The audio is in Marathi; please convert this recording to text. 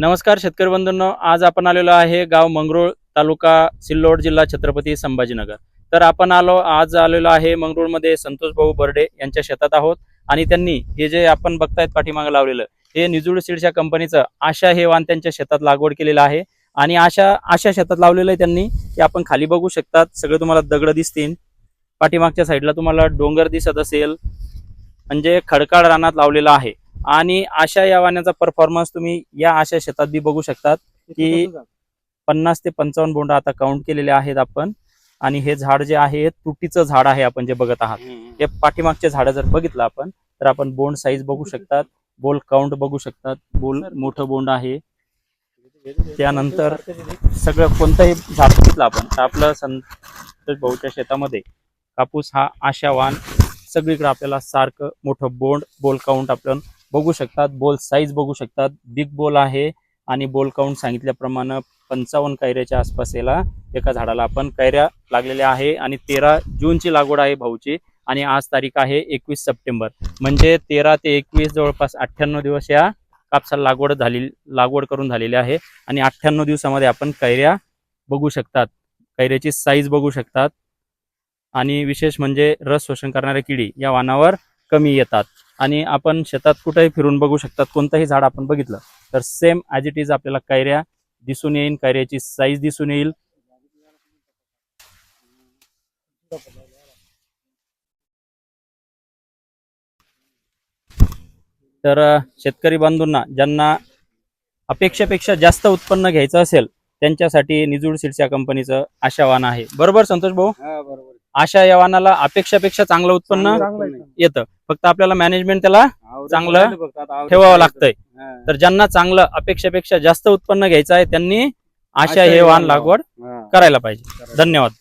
नमस्कार शेतकरी बंधूंनो आज आपण आलेलो आहे गाव मंगरुळ तालुका सिल्लोड जिल्हा छत्रपती संभाजीनगर. तर आपण आलो आज आलेलो आहे मंगरुळमध्ये संतोष भाऊ बर्डे यांच्या शेतात आहोत आणि त्यांनी हे जे आपण बघतायत पाठीमागे लावलेलं हे निजुड सीडच्या कंपनीचं आशा हे वाण त्यांच्या शेतात लागवड केलेलं आहे आणि आशा आशा शेतात लावलेलं आहे त्यांनी ते आपण खाली बघू शकतात. सगळे तुम्हाला दगड दिसतील. पाठीमागच्या साईडला तुम्हाला डोंगर दिसत असेल. म्हणजे खडकाळ रानात लावलेला आहे. आणि आशा या वाण्याचा परफॉर्मन्स तुम्ही या आशा शेतात बी बघू शकतात की पन्नास ते पंचावन्न बोंड आता काउंट केलेले आहेत आपण. आणि हे झाड जे आहे हे तुटीचं झाड आहे आपण जे बघत आहात. हे पाठीमागचे झाड जर बघितलं आपण तर आपण बोंड साईज बघू शकतात बोल काउंट बघू शकतात बोल मोठं बोंड आहे. त्यानंतर सगळं कोणतंही झाड बघितलं आपण तर आपलं संतोष भाऊच्या शेतामध्ये कापूस हा आशावान सगळीकडे आपल्याला सारखं मोठं बोंड बोल काउंट आपण बघू शकतात. बोल साईज बघू शकतात. बिग बोल आहे आणि बोल काउंट सांगितल्याप्रमाणे पंचावन्न कैऱ्याच्या आसपास याला एका झाडाला आपण कैऱ्या लागलेल्या आहे आणि तेरा जूनची लागवड आहे भाऊची आणि आज तारीख आहे एकवीस सप्टेंबर. म्हणजे तेरा ते एकवीस जवळपास अठ्ठ्याण्णव दिवस या कापसाला लागवड झाली लागवड करून झालेली आहे आणि अठ्ठ्याण्णव दिवसामध्ये आपण कैऱ्या बघू शकतात. कैऱ्याची साईज बघू शकतात. आणि विशेष म्हणजे रस शोषण करणाऱ्या किडी या वानावर कमी येतात. आणि आपण शेतात कुठेही फिरून बघू शकतात कोणतंही झाड आपण बघितलं तर सेम ॲज इट इज आपल्याला कैऱ्या दिसून येईल कैऱ्याची साईज दिसून येईल. तर शेतकरी बांधूंना ज्यांना अपेक्षेपेक्षा जास्त उत्पन्न घ्यायचं असेल त्यांच्यासाठी निजूड सीड्स या कंपनीचं आशावान आहे. बरोबर संतोष भाऊ? बरोबर. आशा या वाहनाला अपेक्षापेक्षा चांगलं उत्पन्न येतं. फक्त आपल्याला मॅनेजमेंट त्याला चांगलं ठेवावं लागतंय. तर ज्यांना चांगलं अपेक्षेपेक्षा जास्त उत्पन्न घ्यायचं आहे त्यांनी आशा हे वाहन लागवड करायला पाहिजे. धन्यवाद.